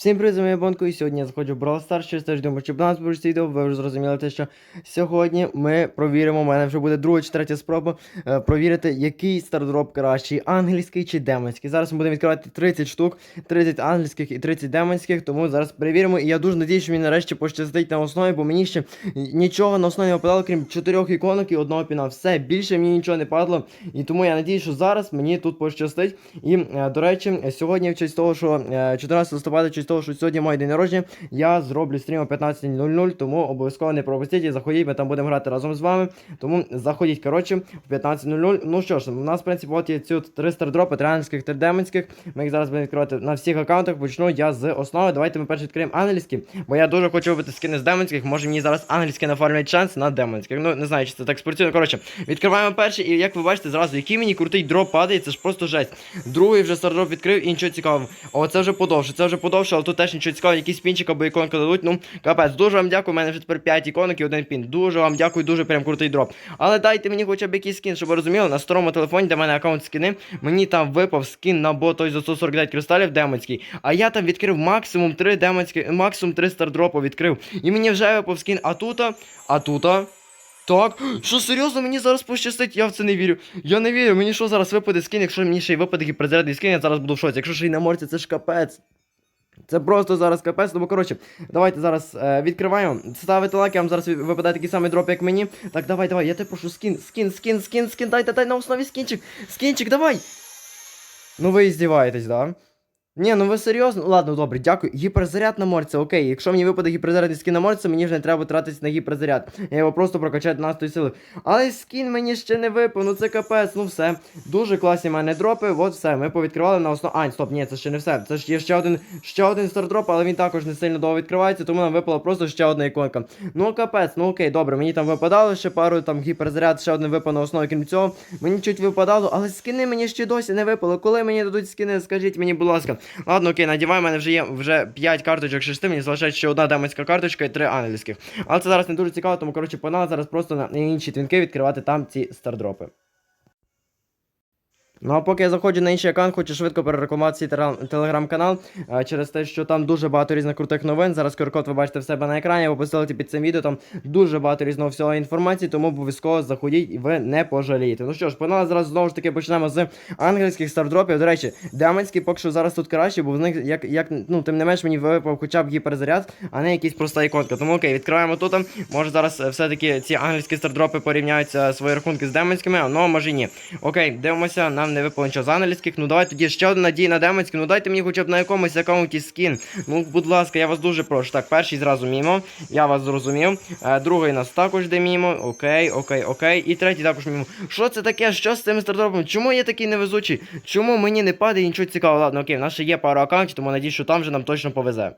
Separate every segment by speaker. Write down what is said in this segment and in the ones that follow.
Speaker 1: Всім привіт, з вами Бонко, і сьогодні я заходжу в Brawl Stars, через теж думаю, до нас буде відео, ви вже зрозуміли те, що сьогодні ми провіримо, у мене вже буде друга чи третя спроба е, провірити, який стардроп кращий, англійський чи демонський. Зараз ми будемо відкривати 30 штук, 30 англійських і 30 демонських, тому зараз перевіримо. І я дуже надіюсь, що мені нарешті пощастить на основі, бо мені ще нічого на основі не випадало, крім чотирьох іконок і одного піна. Все, більше мені нічого не падало. І тому я надіюсь, що зараз мені тут пощастить. І, е, до речі, сьогодні, в честь того, що е, 14 листопада, того, що сьогодні мій день народження, я зроблю стрім о 15.00, тому обов'язково не пропустіть і заходіть, ми там будемо грати разом з вами. Тому заходіть, коротше, в 15.00. Ну що ж, у нас, в принципі, от є ці три стардропи, три англійських, три демонських. Ми їх зараз будемо відкривати на всіх аккаунтах. Почну я з основи. Давайте ми перше відкриємо англійські, бо я дуже хочу вибити скини з демонських. Може мені зараз англійські нафармлять шанс на демонських. Ну, не знаю, чи це так спортивно. Коротше, відкриваємо перший, і як ви бачите, зразу, який мені крутий дроп падає, це ж просто жесть. Другий вже стардроп відкрив і нічого цікавого. О, це вже подовше, це вже подовше, але тут теж нічого цікавого, якийсь пінчик або іконка дадуть. Ну, капець, дуже вам дякую. У мене вже тепер 5 іконок і один пін. Дуже вам дякую, дуже прям крутий дроп. Але дайте мені хоча б якийсь скін, щоб ви розуміли, на старому телефоні, де в мене аккаунт скини, мені там випав скін на бот той за 149 кристалів демонський. А я там відкрив максимум 3 демонські, максимум 3 стардропу відкрив. І мені вже випав скін, а тута, а тута. Так, що серйозно, мені зараз пощастить, я в це не вірю. Я не вірю, мені що зараз випаде скін, якщо мені ще й випаде гіперзарядний скін, я зараз буду в шоці. Якщо ще й на морці, це ж капець. Це просто зараз капець, тому коротше, давайте зараз е, відкриваємо. Ставите лайк, я вам зараз випадає такий самий дроп, як мені. Так, давай, давай, я тебе прошу скін, скін, скін, скін, скін, дайте, дай на основі скінчик. Скінчик, давай. Ну ви здіваєтесь, да? Ні, ну ви серйозно? Ладно, добре, дякую. Гіперзаряд на морці, окей. Якщо мені випаде гіперзарядний скін на морці, мені вже не треба тратитись на гіперзаряд. Я його просто прокачаю до настої сили. Але скін мені ще не випав, ну це капець, ну все. Дуже класні в мене дропи. От все. Ми повідкривали на основу. А, стоп, ні, це ще не все. Це ж є ще один ще один стардроп, але він також не сильно довго відкривається, тому нам випала просто ще одна іконка. Ну капець, ну окей, добре, мені там випадало ще пару там гіперзаряд, ще один випав на основі, крім цього. Мені чуть випадало, але скини мені ще досі не випали. Коли мені дадуть скини, скажіть мені, будь ласка. Ладно, окей, надіваю, в мене вже є вже 5 карточок 6, мені залишається ще одна демонська карточка і 3 англійських. Але це зараз не дуже цікаво, тому коротше погнали зараз просто на інші твінки відкривати там ці стардропи. Ну а поки я заходжу на інший аккаунт, хочу швидко перерекламувати свій телеграм-канал через те, що там дуже багато різних крутих новин. Зараз QR-код ви бачите в себе на екрані, або посилайте під цим відео, там дуже багато різного всього інформації, тому обов'язково заходіть і ви не пожалієте. Ну що ж, погнали зразу знову ж таки почнемо з англійських стардропів. До речі, демонські поки що зараз тут краще, бо в них як, як ну тим не менш мені випав хоча б гіперзаряд, а не якийсь проста іконка. Тому окей, відкриваємо тут. Може зараз е, все-таки ці англійські стардропи порівняються свої рахунки з демонськими, а ну може ні. Окей, дивимося, нам не випало нічого з англійських. Ну давай тоді ще одна надія на демонські. Ну дайте мені хоча б на якомусь аккаунті скін. Ну, будь ласка, я вас дуже прошу. Так, перший зразу мімо. Я вас зрозумів. Е, другий нас також де мімо. Окей, окей, окей. І третій також мімо. Що це таке? Що з цим стардропом? Чому я такий невезучий? Чому мені не падає нічого цікавого? Ладно, окей, в нас ще є пару аккаунтів, тому надіюсь, що там вже нам точно повезе.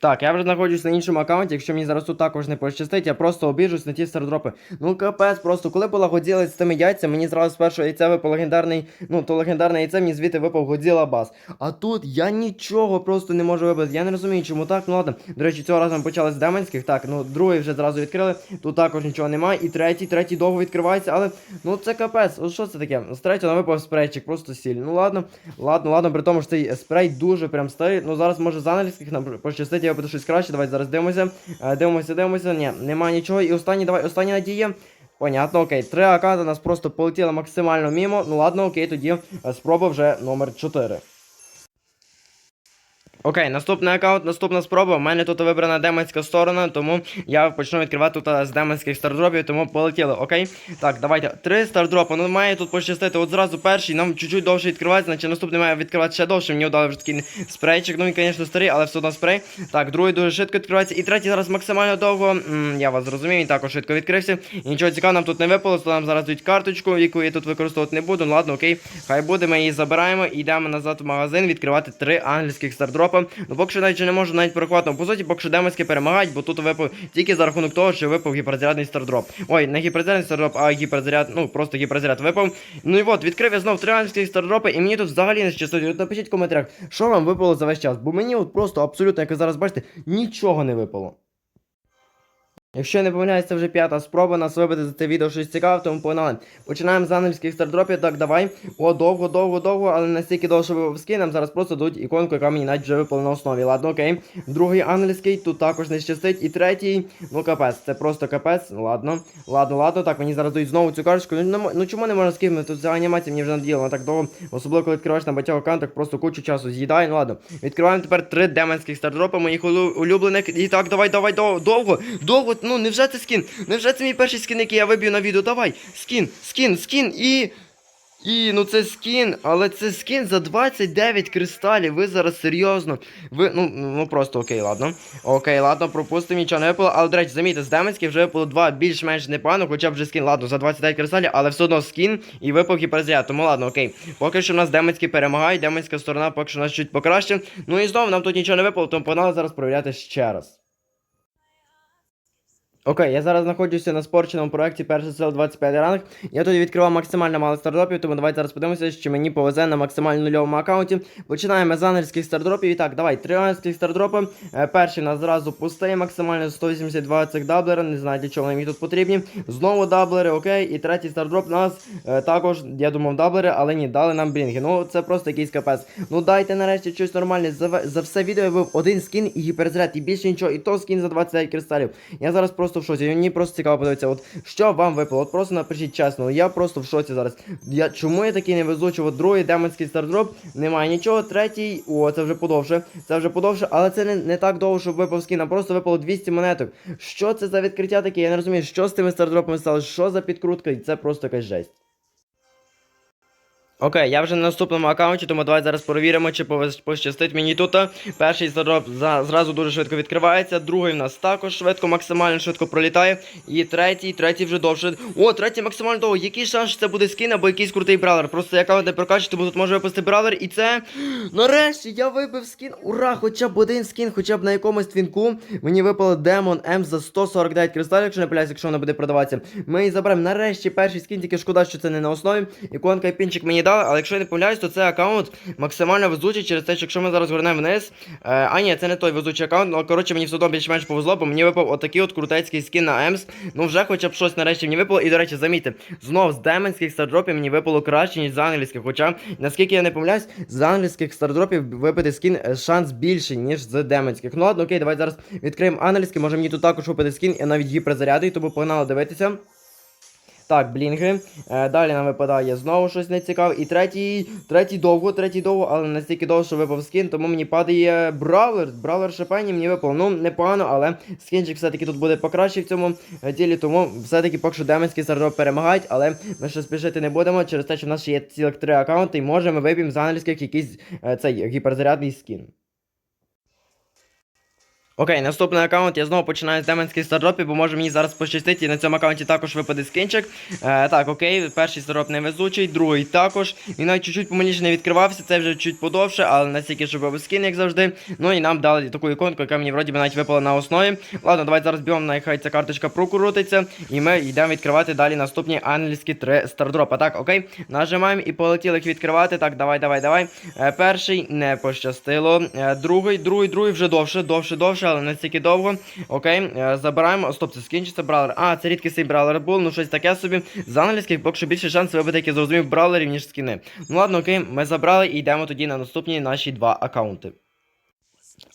Speaker 1: Так, я вже знаходжусь на іншому аккаунті, якщо мені зараз тут також не пощастить, я просто обіжусь на ті стардропи. Ну капець, просто коли була Годзіла з тими яйцями, мені зразу з першого яйця випав легендарний, ну то легендарне яйце, мені звідти випав Годзіла Бас. А тут я нічого просто не можу вибити. Я не розумію, чому так. Ну ладно. До речі, цього разу ми почали з демонських. Так, ну другий вже зразу відкрили. Тут також нічого немає. І третій, третій довго відкривається, але ну це капець. От що це таке? З третього нам випав спрейчик, просто сіль. Ну ладно, ладно, ладно, при тому що цей спрей дуже прям старий. Ну зараз може з нам пощастить, я буде щось краще. Давайте зараз дивимося. Е, Дивимося, дивимося. Ні, немає нічого. І останній, давай, остання надія. Понятно, окей. Три аккаунти нас просто полетіли максимально мімо. Ну ладно, окей, тоді е, спроба вже номер 4. Окей, наступний аккаунт, наступна спроба. У мене тут вибрана демонська сторона, тому я почну відкривати тут з демонських стардропів, тому полетіли, окей? Так, давайте. Три стардропи. Ну має тут пощастити. От зразу перший, нам чуть-чуть довше відкривається, значить наступний має відкривати ще довше. Мені дали вже такий спрейчик. Ну він, звісно, старий, але все одно спрей. Так, другий дуже швидко відкривається. І третій зараз максимально довго. М, я вас зрозумів, він також швидко відкрився. І нічого цікавого нам тут не випало, то нам зараз дають карточку, яку я тут використовувати не буду. Ну ладно, окей. Хай буде, ми її забираємо і йдемо назад в магазин відкривати три англійських стардропа. Ну поки що навіть не можу навіть порахувати. Ну, по суті, поки що демонські перемагають, бо тут випав тільки за рахунок того, що випав гіперзарядний стардроп. Ой, не гіперзарядний стардроп, а гіперзаряд, ну просто гіперзаряд випав. Ну і от, відкрив я знов три англійських стардропи, і мені тут взагалі не щастить. От напишіть в коментарях, що вам випало за весь час. Бо мені от просто абсолютно, як ви зараз бачите, нічого не випало. Якщо не помиляюсь, це вже п'ята спроба нас вибити за це відео щось цікаве, тому погнали. Починаємо з ангельських стардропів. Так, давай. О, довго, довго, довго, але настільки що випав нам зараз просто дадуть іконку, яка мені навіть вже випала на основі. Ладно, окей. Другий ангельський, тут також не щастить. І третій, ну капець, це просто капець. Ладно, ладно, ладно. Так, мені зараз дають знову цю карточку. Ну, ну чому не можна скинути? Тут ця анімація мені вже надіяла так довго. Особливо, коли відкриваєш на багатьох аккаунтах, просто кучу часу з'їдає. Ну ладно. Відкриваємо тепер три демонських стардропи, моїх улюблених. І так, давай, давай, довго, довго. Ну, невже це скін? Невже це мій перший скін, який я виб'ю на відео? Давай, скін, скін, скін і. І, ну це скін, але це скін за 29 кристалів. Ви зараз серйозно. Ви, ну, ну просто окей, ладно. Окей, ладно, пропустимо, нічого не випало. Але, до речі, замітьте, з демонських вже випало два більш-менш непогано, хоча б вже скін, ладно, за 29 кристалів, але все одно скін і випав гіперзаряд. Тому ладно, окей. Поки що в нас демонські перемагають, демонська сторона поки що нас чуть покраще. Ну і знову нам тут нічого не випало, тому погнали зараз провіряти ще раз. Окей, я зараз знаходжуся на спорченому проєкті перший сил 25 ранг. Я тут відкривав максимально мало стардропів, тому давайте зараз подивимося, чи мені повезе на максимально нульовому аккаунті. Починаємо з ангельських стардропів. І так, давай, три ангельських стардропи. Е, перший нас зразу пустий, максимально 182 цих даблера. Не знаю, для чого мені тут потрібні. Знову даблери, окей. І третій стардроп нас е, також, я думав, даблери, але ні, дали нам брінги. Ну, це просто якийсь капець. Ну дайте нарешті щось нормальне. За, за все відео я вив один скін і гіперзаряд, і більше нічого. І то скін за 29 кристалів. Я зараз просто в шоці. Мені просто цікаво подивитися, от що вам випало. От просто напишіть чесно. Я просто в шоці зараз. Я чому я такий невезучий? От другий демонський стардроп, немає нічого. Третій, о, це вже подовше. Це вже подовше, але це не, не так довго, щоб випав скін, Нам просто випало 200 монеток. Що це за відкриття таке? Я не розумію, що з тими стардропами стало, що за підкрутка, і це просто якась жесть. Окей, я вже на наступному аккаунті, тому давай зараз перевіримо, чи пощастить мені тут. Перший задроп за, зразу дуже швидко відкривається, другий в нас також швидко, максимально швидко пролітає. І третій, третій вже довше. О, третій максимально довго. Який шанс, це буде скін або якийсь крутий бравлер? Просто я аккаунт не прокачу, тому тут може випустити бравлер. І це. Нарешті я вибив скін. Ура! Хоча б один скін, хоча б на якомусь твінку. Мені випало Демон М за 149 кристалів, якщо не пиляюсь, якщо вона буде продаватися. Ми її заберемо. Нарешті перший скін, тільки шкода, що це не на основі. Іконка і пінчик мені дали, але якщо я не помиляюсь, то це аккаунт максимально везучий через те, що якщо ми зараз горнемо вниз. Е, а ні, це не той везучий аккаунт, але коротше мені все одно більш-менш повезло, бо мені випав отакий от крутецький скін на Емс. Ну вже хоча б щось нарешті мені випало. І до речі, замітьте, знов з демонських стардропів мені випало краще, ніж з англійських. Хоча, наскільки я не помиляюсь, з англійських стардропів випити скін е, шанс більший, ніж з демонських. Ну ладно, окей, давай зараз відкриємо англійський, може мені тут також випити скін, і навіть її гіперзаряди, тому погнали дивитися. Так, блінги. Е, далі нам випадає знову щось нецікаве. І третій, третій довго, третій довго, але настільки довго, що випав скін, тому мені падає бравлер. Бравлер шипені мені випав. Ну, непогано, але скінчик все-таки тут буде покраще в цьому е, ділі, тому все-таки поки що демонський стардроп перемагають, але ми ще спішити не будемо через те, що в нас ще є цілих три аккаунти, і може ми виб'ємо з англійських якийсь е, цей гіперзарядний скін. Окей, наступний аккаунт. Я знову починаю з демонських стардропів, бо може мені зараз пощастить, і на цьому аккаунті також випаде скінчик. Е, так, окей, перший стардроп невезучий, другий також. Він навіть чуть-чуть помиліше не відкривався, це вже чуть подовше, але настільки, щоб випав скін, як завжди. Ну і нам дали таку іконку, яка мені вроді би навіть випала на основі. Ладно, давайте зараз бігом, нехай ця карточка прокрутиться. І ми йдемо відкривати далі наступні англійські три стардропа. Так, окей, нажимаємо і полетіли їх відкривати. Так, давай, давай, давай. Е, перший не пощастило. Е, другий, другий, другий вже довше, довше, довше, але не стільки довго. Окей, е, забираємо. Стоп, це скінчиться браулер. А, це рідкісний бравлер був, ну щось таке собі. З англійських поки більше шанс вибити, як я зрозумів, браулерів, ніж скіни. Ну ладно, окей, ми забрали і йдемо тоді на наступні наші два аккаунти.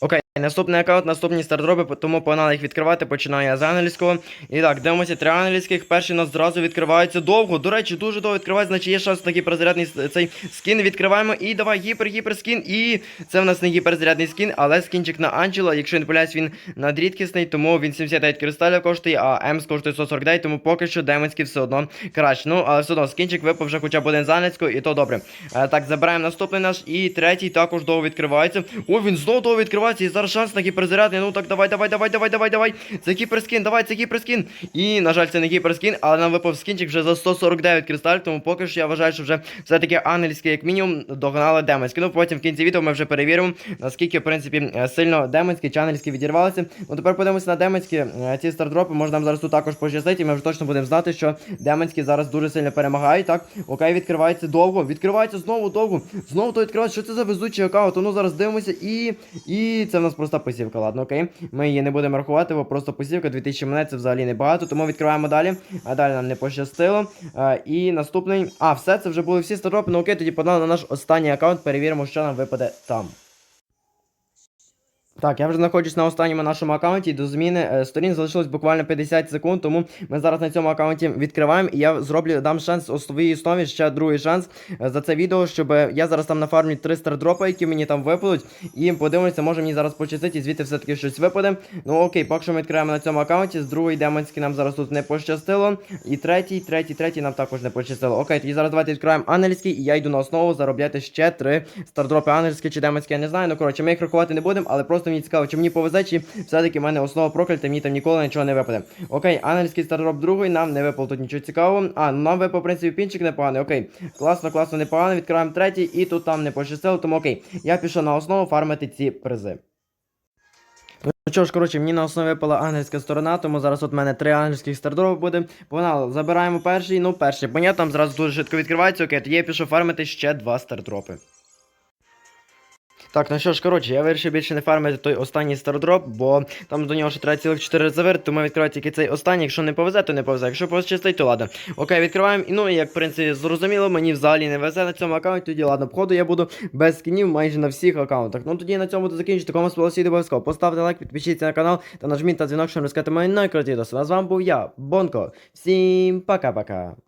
Speaker 1: Окей, наступний аккаунт, наступні стардропи, тому погнали їх відкривати, починаю я з англійського. І так, дивимося три англійських. Перший у нас зразу відкривається довго. До речі, дуже довго відкривається, значить є шанс на гіперзарядний цей скін. Відкриваємо. І давай гіпер, гіпер скін. І це в нас не гіперзарядний скін, але скінчик на Анджела. Якщо не помиляюсь, він надрідкісний, тому він 79 кристалів коштує, а Емс коштує 149, тому поки що демонський все одно краще. Ну, але все одно скінчик випав вже хоча б один з англійського, і то добре. Е, так, забираємо наступний наш. І третій також довго відкривається. О, він знову довго відкривається. І зараз шанс на гіперзарядний. Ну так, давай, давай, давай, давай, давай, давай. Це гіперскін, давай, це гіперскін. І, на жаль, це не гіперскін, але нам випав скінчик вже за 149 кристалів, тому поки що я вважаю, що вже все-таки ангельське, як мінімум, догнали демонське. Ну, потім в кінці відео ми вже перевіримо, наскільки, в принципі, сильно демонські чи ангельські відірвалися. Ну, тепер подивимося на демонські е, ці стардропи. Може нам зараз тут також пощастить, і ми вже точно будемо знати, що демонські зараз дуже сильно перемагають. Так, окей, відкривається довго. Відкривається знову довго. Знову то відкривається. Що це за везучий аккаунт? Ну зараз дивимося і. І це в нас проста посівка. Ладно, окей. Ми її не будемо рахувати, бо просто посівка 2000 монет це взагалі небагато, тому відкриваємо далі. А далі нам не пощастило. А, і наступний. А, все, це вже були всі стардропи. Ну окей, тоді подали на наш останній аккаунт, перевіримо, що нам випаде там. Так, я вже знаходжусь на останньому нашому аккаунті. До зміни е, сторін залишилось буквально 50 секунд, тому ми зараз на цьому аккаунті відкриваємо. І я зроблю дам шанс у своїй основі ще другий шанс е, за це відео, щоб е, я зараз там нафармлю 3 стардропи, які мені там випадуть. І подивимося, може мені зараз пощастить, і звідти все-таки щось випаде. Ну окей, поки що ми відкриваємо на цьому аккаунті. З другої демонський нам зараз тут не пощастило. І третій, третій, третій нам також не пощастило. Окей, тоді зараз давайте відкриваємо ангельський, і я йду на основу заробляти ще 3 стардропи ангельські чи демонські, я не знаю. Ну коротше, ми їх рахувати не будемо, але просто мені цікаво, чи мені повезе, чи все-таки в мене основа проклята, мені там ніколи нічого не випаде. Окей, ангельський стардроп другий, нам не випало тут нічого цікавого. А, ну нам випав, в принципі, пінчик непоганий. Окей, класно, класно, непогано. Відкриваємо третій, і тут там не пощастило, тому окей. Я пішов на основу фармити ці призи. Ну що ж, коротше, мені на основі випала ангельська сторона, тому зараз от в мене три ангельських стардропи буде. Погнали, забираємо перший, ну перший, понятно, там зразу дуже швидко відкривається, окей, тоді я пішов фармити ще два стардропи. Так, ну що ж, коротше, я вирішив більше не фармити той останній стардроп, бо там до нього ще треба цілих 4 завер, тому відкриваю тільки цей останній. Якщо не повезе, то не повезе. Якщо пощастить, то ладно. Окей, відкриваємо. І ну, як в принципі зрозуміло, мені взагалі не везе на цьому аккаунті, тоді ладно, походу я буду без скінів майже на всіх аккаунтах. Ну тоді на цьому буду закінчити. Кому сподобалося обов'язково. Поставте лайк, підпишіться на канал та нажміть на дзвінок, щоб не розказати мої найкрутіші відео. А з вами був я, Бонко. Всім пока-пока.